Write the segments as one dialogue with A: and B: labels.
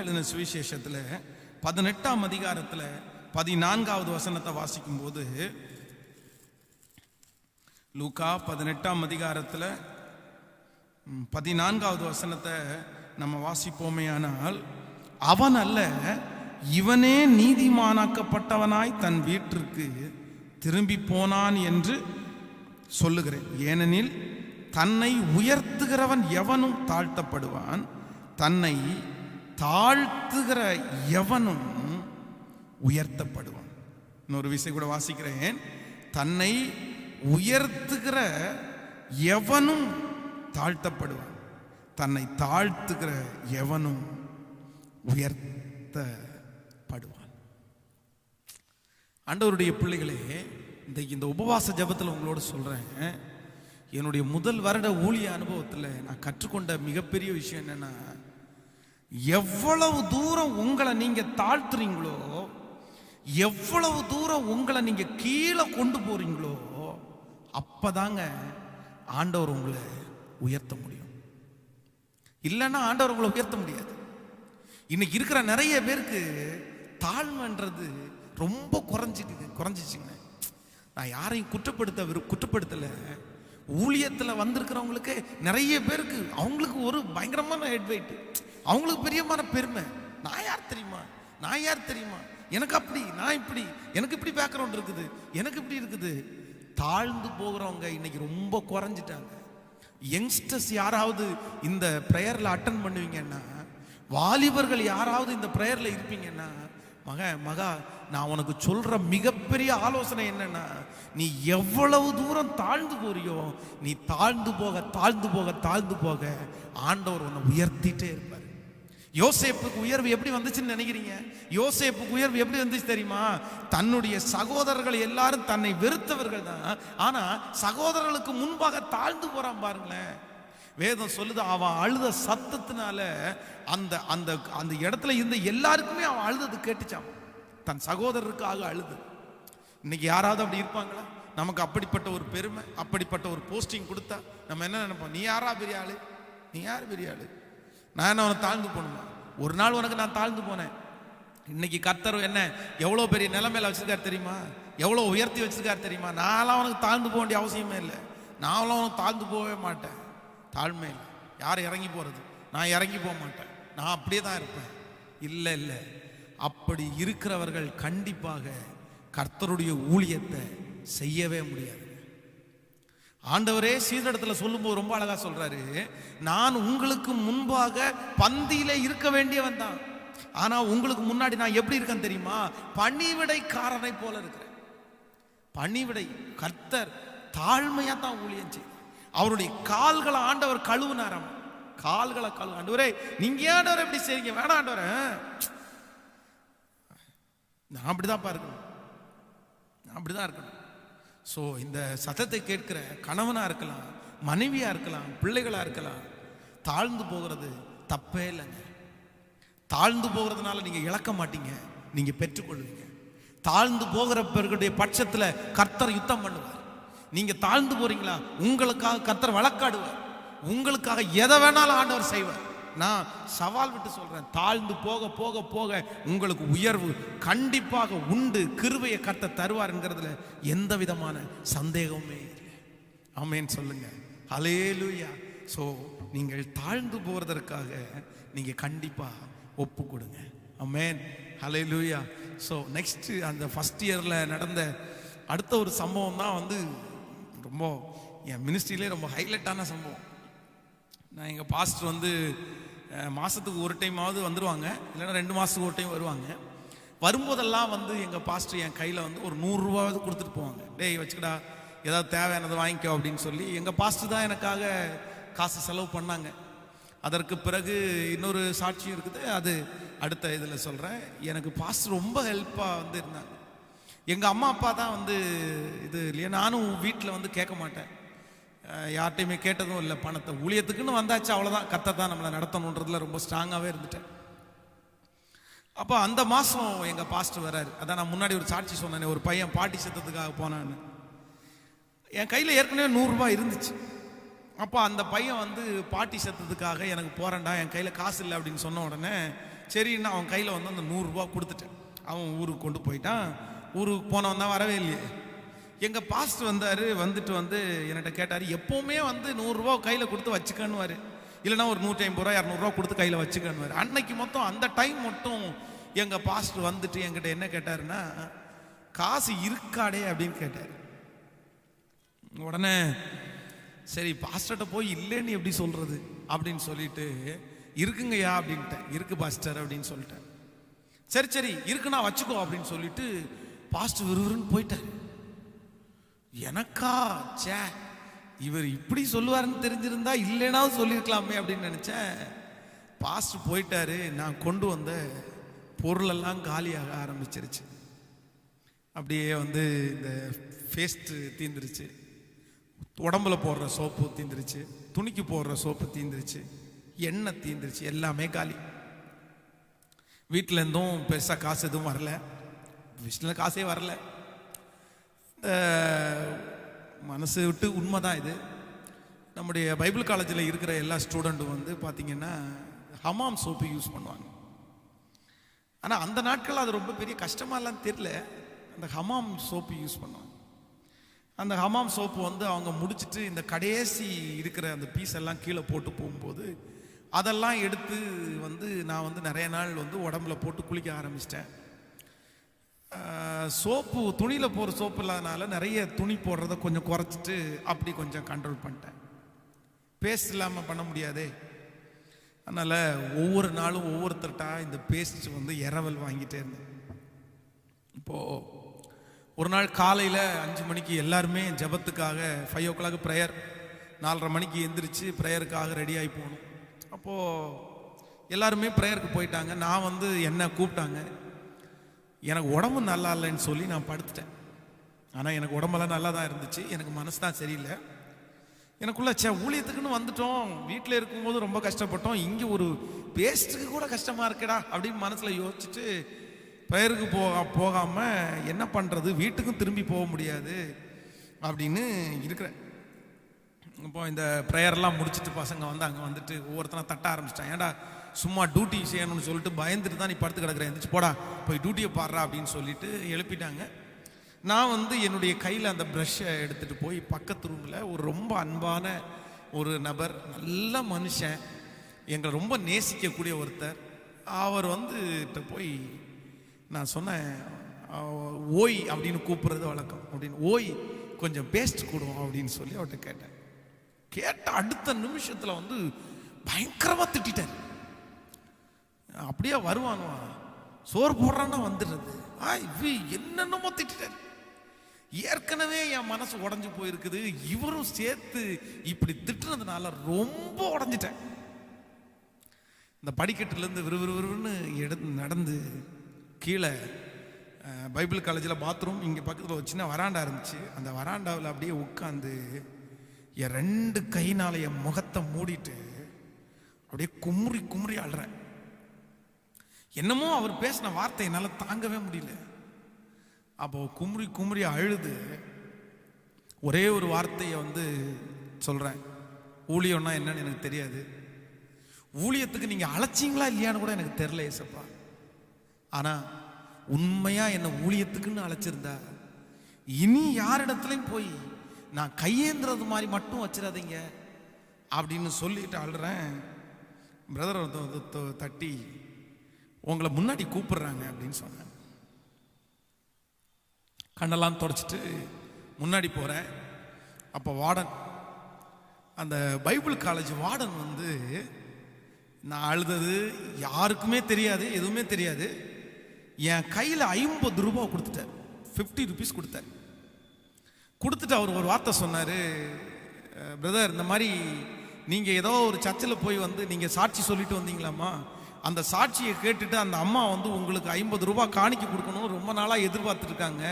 A: எழுதின சுவிசேஷத்தில் பதினெட்டாம் அதிகாரத்தில் பதினான்காவது வசனத்தை வாசிக்கும்போது லூக்கா பதினெட்டாம் அதிகாரத்தில் பதினான்காவது வசனத்தை நம்ம வாசிப்போமேயானால் அவன் அல்ல இவனே நீதிமானாக்கப்பட்டவனாய் தன் வீட்டிற்கு திரும்பி போனான் என்று சொல்லுகிறேன். ஏனெனில் தன்னை உயர்த்துகிறவன் எவனும் தாழ்த்தப்படுவான் தன்னை தாழ்த்துகிற எவனும் உயர்த்தப்படுவான். இன்னொரு விஷயம் கூட வாசிக்கிறேன். தன்னை உயர்த்துகிற எவனும் தாழ்த்தப்படுவான். தன்னை தாழ்த்துகிற எவனும் உயர்த்தப்படுவான். ஆண்டவருடைய பிள்ளைகளே இந்த இந்த உபவாச ஜெபத்தில் உங்களோட சொல்றேன். என்னுடைய முதல் வருட ஊழிய அனுபவத்தில் நான் கற்றுக்கொண்ட மிகப்பெரிய விஷயம் என்னன்னா எவ்வளவு தூரம் உங்களை நீங்க தாழ்த்துறீங்களோ எவ்வளவு தூரம் உங்களை நீங்க கீழே கொண்டு போறீங்களோ அப்பதாங்க ஆண்டவர் உங்களை உயர்த்த முடியும். இல்லைன்னா ஆண்டவர் உங்களை உயர்த்த முடியாது. இன்னைக்கு இருக்கிற நிறைய பேருக்கு தாழ்மைன்றது ரொம்ப குறைஞ்சிட்டு குறைஞ்சிச்சுங்க. நான் யாரையும் குற்றப்படுத்த விரு குற்றப்படுத்தல. ஊழியத்தில் வந்திருக்கிறவங்களுக்கு நிறைய பேருக்கு அவங்களுக்கு ஒரு பயங்கரமான ஹெட் அவங்களுக்கு பெரியமான பெருமை. நான் யார் தெரியுமா? நான் யார் தெரியுமா? எனக்கு அப்படி நான் இப்படி எனக்கு இப்படி பேக்ரவுண்ட் இருக்குது எனக்கு இப்படி இருக்குது. தாழ்ந்து போகிறவங்க இன்னைக்கு ரொம்ப குறைஞ்சிட்டாங்க. யங்ஸ்டர்ஸ் யாராவது இந்த ப்ரேயரில் அட்டன் பண்ணுவீங்கன்னா வாலிபர்கள் யாராவது இந்த ப்ரேயரில் இருப்பீங்கன்னா மக மகா நான் உனக்கு சொல்கிற மிகப்பெரிய ஆலோசனை என்னன்னா நீ எவ்வளவு தூரம் தாழ்ந்து போறியோ நீ தாழ்ந்து போக தாழ்ந்து போக தாழ்ந்து போக ஆண்டவர் உன்னை உயர்த்திட்டே இருப்பார். யோசேப்புக்கு உயர்வு எப்படி வந்துச்சுன்னு நினைக்கிறீங்க? யோசேப்புக்கு உயர்வு எப்படி வந்துச்சு தெரியுமா? தன்னுடைய சகோதரர்கள் எல்லாரும் தன்னை வெறுத்தவர்கள் தான். ஆனா சகோதரர்களுக்கு முன்பாக தாழ்ந்து போறான் பாருங்களேன். வேதம் சொல்லுது அவன் அழுத சத்தத்தினால அந்த அந்த அந்த இடத்துல இருந்த எல்லாருக்குமே அவன் அழுதது கேட்டுச்சான் தன் சகோதரருக்காக அழுது. இன்னைக்கு யாராவது அப்படி இருப்பாங்களா? நமக்கு அப்படிப்பட்ட ஒரு பெருமை அப்படிப்பட்ட ஒரு போஸ்டிங் கொடுத்தா நம்ம என்ன நினைப்போம்? நீ யாரா பெரிய ஆளு? நீ யார் பெரிய ஆளு? நான் என்ன உனக்கு தாழ்ந்து போகணுமா? ஒரு நாள் உனக்கு நான் தாழ்ந்து போனேன். இன்னைக்கு கர்த்தர் என்ன எவ்வளோ பெரிய நிலைமையில வச்சிருக்காரு தெரியுமா? எவ்வளோ உயர்த்தி வச்சிருக்காரு தெரியுமா? நான்லாம் உனக்கு தாழ்ந்து போக வேண்டிய அவசியமே இல்லை. நான்லாம் உனக்கு தாழ்ந்து போகவே மாட்டேன். தாழ்மை இல்லை. யார் இறங்கி போகிறது நான் இறங்கி போக மாட்டேன். நான் அப்படியே தான் இருப்பேன். இல்லை இல்லை. அப்படி இருக்கிறவர்கள் கண்டிப்பாக கர்த்தருடைய ஊழியத்தை செய்யவே முடியாது. ஆண்டவரே சீதடத்துல சொல்லும்போது ரொம்ப அழகா சொல்றாரு. நான் உங்களுக்கு முன்பாக பந்தியில இருக்க வேண்டியவன் தான். ஆனா உங்களுக்கு முன்னாடி நான் எப்படி இருக்கேன் தெரியுமா? பணிவிடைக்காரனை போல இருக்கிறேன். பணிவிடை கர்த்தர் தாழ்மையா தான் ஊழியம் செய்யும். அவருடைய கால்களை ஆண்டவர் கழுவுனாராம் கால்களை கழுவு. ஆண்டவரே நீங்க ஆண்டவர் எப்படி செய்றீங்க? வேணாம் ஆண்டவர. நான் அப்படிதான் இருக்கணும் நான் அப்படிதான் இருக்கணும். ஸோ இந்த சத்தத்தை கேட்கிற கணவனாக இருக்கலாம் மனைவியாக இருக்கலாம் பிள்ளைகளாக இருக்கலாம் தாழ்ந்து போகிறது தப்பே இல்லைங்க. தாழ்ந்து போகிறதுனால நீங்கள் இழக்க மாட்டீங்க நீங்கள் பெற்றுக்கொள்வீங்க. தாழ்ந்து போகிறவர்களுடைய பட்சத்தில் கர்த்தர் யுத்தம் பண்ணுவார். நீங்கள் தாழ்ந்து போகிறீங்களா உங்களுக்காக கர்த்தர் வழக்காடுவார். உங்களுக்காக எதை வேணாலும் ஆண்டவர் செய்வார். நான் சவால் விட்டு சொல்கிறேன் தாழ்ந்து போக போக போக உங்களுக்கு உயர்வு கண்டிப்பாக உண்டு. கிருபையை கர்த்தர் தருவார்ங்கிறதுல எந்த விதமான சந்தேகமே இல்லை. ஆமேன்னு சொல்லுங்க. அலேலுயா ஸோ நீங்கள் தாழ்ந்து போகிறதற்காக நீங்கள் கண்டிப்பாக ஒப்பு கொடுங்க ஆமென். லூயா ஸோ நெக்ஸ்ட்டு அந்த ஃபஸ்ட் இயரில் நடந்த அடுத்த ஒரு சம்பவம் தான் வந்து ரொம்ப என் மினிஸ்ட்ரியிலே ரொம்ப ஹைலைட்டான சம்பவம். நான் எங்கள் பாஸ்டர் வந்து மாதத்துக்கு ஒரு டைமாவது வந்துடுவாங்க இல்லைன்னா ரெண்டு மாதத்துக்கு ஒரு டைம் வருவாங்க. வரும்போதெல்லாம் வந்து எங்கள் பாஸ்டர் என் கையில் வந்து ஒரு நூறுரூவாவது கொடுத்துட்டு போவாங்க. டேய் வச்சுக்கடா. ஏதாவது தேவையானதை வாங்கிக்கோ அப்படின்னு சொல்லி எங்கள் பாஸ்டர் தான் எனக்காக காசு செலவு பண்ணாங்க. அதற்கு பிறகு இன்னொரு சாட்சியும் இருக்குது. அது அடுத்த இதில் சொல்கிறேன் எனக்கு பாஸ்டர் ரொம்ப ஹெல்ப்பாக வந்து இருந்தாங்க. எங்கள் அம்மா அப்பா தான் வந்து இது இல்லையா? நானும் வீட்டில் வந்து கேட்க மாட்டேன். யார்கிட்டையுமே கேட்டதும் இல்லை. பணத்தை ஊழியத்துக்குன்னு வந்தாச்சு அவ்வளோதான் கத்தை தான் நம்மளை நடத்தணுன்றதுல ரொம்ப ஸ்ட்ராங்காகவே இருந்துட்டேன். அப்போ அந்த மாதம் எங்கள் பாஸ்டர் வராரு. அதான் நான் முன்னாடி ஒரு சாட்சி சொன்னேன் ஒரு பையன் பாட்டி சத்தத்துக்காக போனான்னு. என் கையில் ஏற்கனவே நூறுரூபா இருந்துச்சு. அப்போ அந்த பையன் வந்து பாட்டி சத்தத்துக்காக எனக்கு போகிறேன்டா என் கையில் காசு இல்லை அப்படின்னு சொன்ன உடனே சரின்னு அவன் கையில் வந்து அந்த நூறுரூவா கொடுத்துட்டேன். அவன் ஊருக்கு கொண்டு போயிட்டான். ஊருக்கு போனவன் தான் வரவே இல்லையே. எங்கள் பாஸ்ட் வந்தார் வந்துட்டு வந்து என்கிட்ட கேட்டார் எப்போவுமே வந்து நூறுரூவா கையில் கொடுத்து வச்சுக்கன்னுவார். இல்லைன்னா ஒரு நூற்றி ஐம்பது ரூபா இரநூறுவா கொடுத்து கையில் வச்சுக்கன்னுவார். அன்னைக்கு மொத்தம் அந்த டைம் மட்டும் எங்கள் பாஸ்ட் வந்துட்டு என்கிட்ட என்ன கேட்டாருன்னா காசு இருக்காடே அப்படின்னு கேட்டார். உடனே சரி பாஸ்டர்கிட்ட போய் இல்லைன்னு எப்படி சொல்கிறது அப்படின்னு சொல்லிட்டு இருக்குங்கய்யா அப்படின்ட்டேன். இருக்கு பாஸ்டர் அப்படின்னு சொல்லிட்டேன். சரி சரி இருக்குண்ணா வச்சுக்கோ அப்படின்னு சொல்லிட்டு பாஸ்டர் விறுவிறுன்னு போயிட்டார். எனக்கா? ச்சே இவர் இப்படி சொல்லுவாருன்னு தெரிஞ்சிருந்தா இல்லைன்னா சொல்லியிருக்கலாமே அப்படின்னு நினச்சேன். பாஸ்ட் போயிட்டாரு நான் கொண்டு வந்த பொருளெல்லாம் காலியாக ஆரம்பிச்சிருச்சு. அப்படியே வந்து இந்த ஃபேஸ்ட்டு தீந்துருச்சு. உடம்புல போடுற சோப்பு தீந்துருச்சு. துணிக்கு போடுற சோப்பு தீந்துருச்சு. எண்ணெய் தீந்துருச்சு. எல்லாமே காலி. வீட்டிலேருந்தும் பெருசாக காசு எதுவும் வரல. விஷயம் காசே வரல. மனசு விட்டு உண்மை தான் இது. நம்முடைய பைபிள் காலேஜில் இருக்கிற எல்லா ஸ்டூடெண்ட்டும் வந்து பார்த்திங்கன்னா ஹமாம் சோப்பு யூஸ் பண்ணுவாங்க. ஆனால் அந்த நாட்கள் அது ரொம்ப பெரிய கஷ்டமாலாம் தெரில அந்த ஹமாம் சோப்பு யூஸ் பண்ணுவாங்க. அந்த ஹமாம் சோப்பு வந்து அவங்க முடிச்சிட்டு இந்த கடைசி இருக்கிற அந்த பீஸ் எல்லாம் கீழே போட்டு போகும்போது அதெல்லாம் எடுத்து வந்து நான் வந்து நிறைய நாள் வந்து உடம்புல போட்டு குளிக்க ஆரம்பிச்சிட்டேன். சோப்பு துணியில் போகிற சோப்பு இல்லாதனால நிறைய துணி போடுறத கொஞ்சம் குறைச்சிட்டு அப்படி கொஞ்சம் கண்ட்ரோல் பண்ணிட்டேன். பேஸ்ட் இல்லாமல் பண்ண முடியாதே. அதனால் ஒவ்வொரு நாளும் ஒவ்வொருத்தர்கிட்ட இந்த பேஸ்ட் வந்து இரவல் வாங்கிட்டே இருந்தேன். இப்போது ஒரு நாள் காலையில் அஞ்சு மணிக்கு எல்லாருமே ஜெபத்துக்காக ஃபைவ் ஓ கிளாக் ப்ரேயர் நாலரை மணிக்கு எந்திரிச்சு ப்ரேயருக்காக ரெடி ஆகி போகணும். அப்போது எல்லாருமே ப்ரேயருக்கு போயிட்டாங்க. நான் வந்து என்ன கூப்பிட்டாங்க. எனக்கு உடம்பு நல்லா இல்லைன்னு சொல்லி நான் படுத்துட்டேன். ஆனால் எனக்கு உடம்பெல்லாம் நல்லா தான் இருந்துச்சு. எனக்கு மனசு தான் சரியில்லை. எனக்குள்ள சே ஊழியத்துக்குன்னு வந்துட்டோம். வீட்டில் இருக்கும்போது ரொம்ப கஷ்டப்பட்டோம். இங்கே ஒரு பேஸ்ட்டுக்கு கூட கஷ்டமாக இருக்கடா அப்படின்னு மனசில் யோசிச்சுட்டு பெயருக்கு போக போகாமல் என்ன பண்ணுறது வீட்டுக்கும் திரும்பி போக முடியாது அப்படின்னு இருக்கிறேன். இப்போ இந்த ப்ரேயர்லாம் முடிச்சுட்டு பசங்க வந்து அங்கே வந்துட்டு ஒவ்வொருத்தனா தட்ட ஆரம்பிச்சிட்டான். ஏன்டா சும்மா டியூட்டி செய்யணும்னு சொல்லிட்டு பயந்துட்டு தான் நீ படுத்து கிடக்குற? எந்திரிச்சு போடா போய் டியூட்டியை பாடுறா அப்படின்னு சொல்லிட்டு எழுப்பிட்டாங்க. நான் வந்து என்னுடைய கையில் அந்த ப்ரஷ்ஷை எடுத்துகிட்டு போய் பக்கத்து ரூமில் ஒரு ரொம்ப அன்பான ஒரு நபர் நல்ல மனுஷன் எங்களை ரொம்ப நேசிக்கக்கூடிய ஒருத்தர். அவர் வந்து போய் நான் சொன்னேன் ஓய் அப்படின்னு கூப்பிட்றது வழக்கம். அப்படின்னு ஓய் கொஞ்சம் பேஸ்ட் கொடுவோம் அப்படின்னு சொல்லி அவர்கிட்ட கேட்டேன். கேட்ட அடுத்த நிமிஷத்தில் வந்து பயங்கரமாக திட்டார் அப்படியே வருவானுவா சோறு போடுறான்னா வந்துடுறது. ஆ இவ என்னென்னமோ திட்டார் ஏற்கனவே என் மனசு உடஞ்சி போயிருக்குது இவரும் சேர்த்து இப்படி திட்டுனதுனால ரொம்ப உடஞ்சிட்டேன். இந்த படிக்கட்டுலேருந்து விறுவிறுவிறுன்னு எடு நடந்து கீழே பைபிள் காலேஜில் பாத்ரூம் இங்கே பக்கத்தில் ஒரு சின்ன வராண்டா இருந்துச்சு. அந்த வராண்டாவில் அப்படியே உட்காந்து என் ரெண்டு கையினால என் முகத்தை மூடிட்டு அப்படியே குமுறி குமுறி அழுறேன். என்னமோ அவர் பேசின வார்த்தை என்னால் தாங்கவே முடியல. அப்போ குமுறி குமுறி அழுது. ஒரே ஒரு வார்த்தையை வந்து சொல்கிறேன் ஊழியம்னா என்னன்னு எனக்கு தெரியாது. ஊழியத்துக்கு நீங்கள் அழைச்சிங்களா இல்லையான்னு கூட எனக்கு தெரில ஏசப்பா. ஆனால் உண்மையாக என்னை ஊழியத்துக்குன்னு அழைச்சிருந்தா இனி யாரிடத்துலையும் போய் நான் கையேந்துறது மாதிரி மட்டும் வச்சிடாதீங்க அப்படின்னு சொல்லிட்டு அழுறேன். பிரதர் தட்டி உங்களை முன்னாடி கூப்பிடுறாங்க அப்படின்னு சொன்னேன். கண்ணெல்லாம் தொடச்சிட்டு முன்னாடி போகிறேன் அப்போ வார்டன் அந்த பைபிள் காலேஜ் வார்டன் வந்து நான் அழுதது யாருக்குமே தெரியாது எதுவுமே தெரியாது. என் கையில் ஐம்பது ரூபா கொடுத்துட்டார். ஃபிஃப்டி ருபீஸ் கொடுத்தார். கொடுத்துட்டு அவர் ஒரு வார்த்தை சொன்னார். பிரதர் இந்த மாதிரி நீங்கள் ஏதோ ஒரு சர்ச்சில் போய் வந்து நீங்கள் சாட்சி சொல்லிட்டு வந்தீங்களாம்மா? அந்த சாட்சியை கேட்டுட்டு அந்த அம்மா வந்து உங்களுக்கு ஐம்பது ரூபா காணிக்க கொடுக்கணும்னு ரொம்ப நாளாக எதிர்பார்த்துருக்காங்க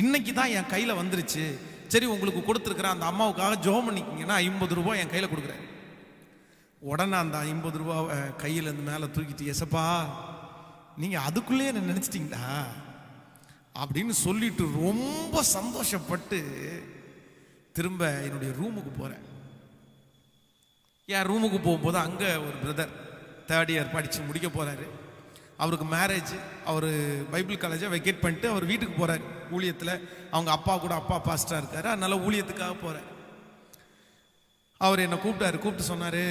A: இன்னைக்கு தான் என் கையில் வந்துருச்சு. சரி உங்களுக்கு கொடுத்துருக்குறேன் அந்த அம்மாவுக்காக ஜோம் பண்ணிக்கிங்கன்னா ஐம்பது ரூபா என் கையில் கொடுக்குறேன் உடனே அந்த ஐம்பது ரூபாவை கையில் இருந்து மேலே தூக்கிட்டு எசப்பா நீங்கள் அதுக்குள்ளேயே என்ன நினச்சிட்டிங்களா? அப்படின்னு சொல்லிட்டு ரொம்ப சந்தோஷப்பட்டு திரும்ப என்னுடைய ரூமுக்கு போகிறேன் என் ரூமுக்கு போகும்போது அங்கே ஒரு பிரதர் தேர்ட் இயர் படித்து முடிக்க போகிறாரு அவருக்கு மேரேஜ் அவர் பைபிள் காலேஜை வெக்கேட் பண்ணிட்டு அவர் வீட்டுக்கு போகிறார் ஊழியத்தில் அவங்க அப்பா கூட அப்பா பாஸ்டராக இருக்கார். அதனால் ஊழியத்துக்காக போகிறார் அவர் என்னை கூப்பிட்டாரு. கூப்பிட்டு சொன்னார்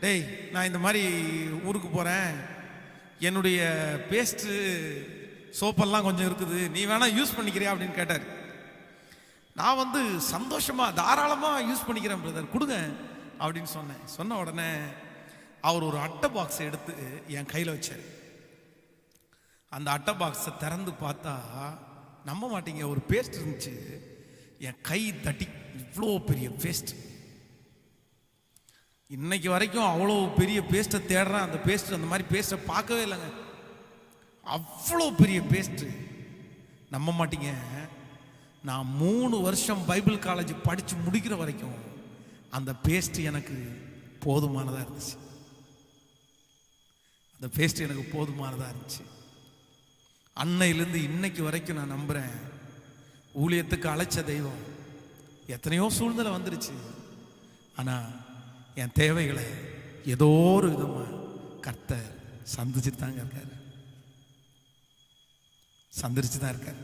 A: டேய் நான் இந்த மாதிரி ஊருக்கு போகிறேன் என்னுடைய பேஸ்ட்டு சோப்பெல்லாம் கொஞ்சம் இருக்குது. நீ வேணா யூஸ் பண்ணிக்கிறியா அப்படின்னு கேட்டார். நான் வந்து சந்தோஷமா தாராளமா யூஸ் பண்ணிக்கிறேன் பிரதர் கொடுங்க அப்படின்னு சொன்னேன். சொன்ன உடனே அவர் ஒரு அட்டை பாக்ஸை எடுத்து என் கையில் வச்சார். அந்த அட்டை பாக்ஸை திறந்து பார்த்தா நம்ப மாட்டீங்க ஒரு பேஸ்ட் இருந்துச்சு. என் கை தட்டி இவ்வளோ பெரிய பேஸ்ட் இன்னைக்கு வரைக்கும் அவ்வளோ பெரிய பேஸ்ட்டை தேடுறேன். அந்த பேஸ்ட் அந்த மாதிரி பேஸ்ட்டை பார்க்கவே இல்லைங்க. அவ்வளோ பெரிய பேஸ்ட்டு நம்ப மாட்டீங்க. நான் மூணு வருஷம் பைபிள் காலேஜ் படித்து முடிக்கிற வரைக்கும் அந்த பேஸ்ட் எனக்கு போதுமானதாக இருந்துச்சு. அந்த பேஸ்ட் எனக்கு போதுமானதாக இருந்துச்சு. அன்னையிலேருந்து இன்னைக்கு வரைக்கும் நான் நம்புகிறேன் ஊழியத்துக்கு அழைச்ச தெய்வம் எத்தனையோ சூழ்நிலை வந்துருச்சு. ஆனால் என் தேவைகளை ஏதோ ஒரு விதமாக கர்த்தர் சந்திச்சுட்டு தாங்க இருக்காரு. சந்திரிச்சு தான் இருக்காரு.